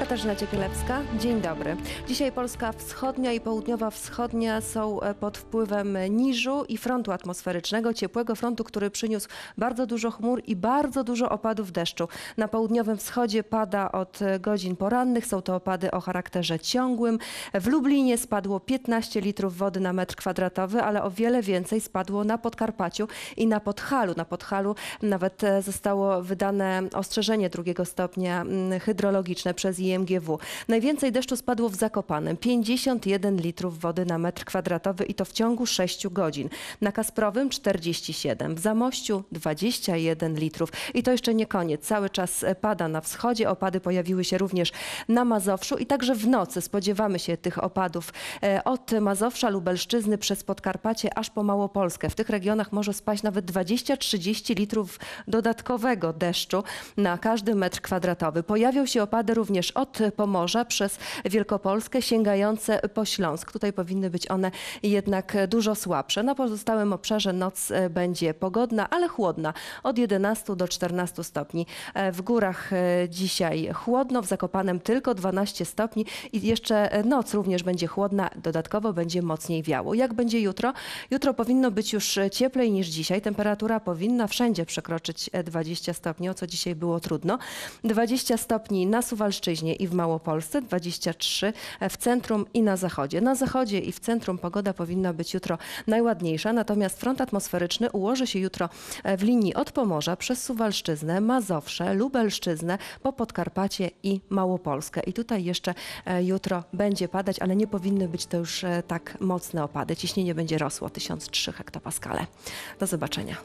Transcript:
Katarzyna Ciepielewska, dzień dobry. Dzisiaj Polska wschodnia i południowa wschodnia są e, pod wpływem niżu i frontu atmosferycznego, ciepłego frontu, który przyniósł bardzo dużo chmur i bardzo dużo opadów deszczu. Na południowym wschodzie pada od e, godzin porannych, są to opady o charakterze ciągłym. W Lublinie spadło 15 litrów wody na metr kwadratowy, ale o wiele więcej spadło na Podkarpaciu i na Podhalu. Na Podhalu nawet e, zostało wydane ostrzeżenie drugiego stopnia mm, hydrologiczne przez IMGW. Najwięcej deszczu spadło w Zakopanem. 51 litrów wody na metr kwadratowy i to w ciągu 6 godzin. Na Kasprowym 47, w Zamościu 21 litrów. I to jeszcze nie koniec. Cały czas e, pada na wschodzie. Opady pojawiły się również na Mazowszu i także w nocy spodziewamy się tych opadów e, od Mazowsza, Lubelszczyzny przez Podkarpacie aż po Małopolskę. W tych regionach może spaść nawet 20-30 litrów dodatkowego deszczu na każdy metr kwadratowy. Pojawią się opady również od Pomorza przez Wielkopolskę sięgające po Śląsk. Tutaj powinny być one jednak dużo słabsze. Na pozostałym obszarze noc e, będzie pogodna, ale chłodna. Od 11 do 14 stopni. E, W górach e, dzisiaj chłodno, w Zakopanem tylko 12 stopni i jeszcze noc również będzie chłodna. Dodatkowo będzie mocniej wiało. Jak będzie jutro? Jutro powinno być już cieplej niż dzisiaj. Temperatura powinna wszędzie przekroczyć e, 20 stopni, o co dzisiaj było trudno. 20 stopni na Suwalszczyźnie i w Małopolsce, 23 w centrum i na zachodzie. Na zachodzie i w centrum pogoda powinna być jutro najładniejsza, natomiast front atmosferyczny ułoży się jutro e, w linii od Pomorza przez Suwalszczyznę, Mazowsze, Lubelszczyznę, po Podkarpacie i Małopolskę. I tutaj jeszcze e, jutro będzie padać, ale nie powinny być to już e, tak mocne opady. Ciśnienie będzie rosło 1003 hektopaskale. Do zobaczenia.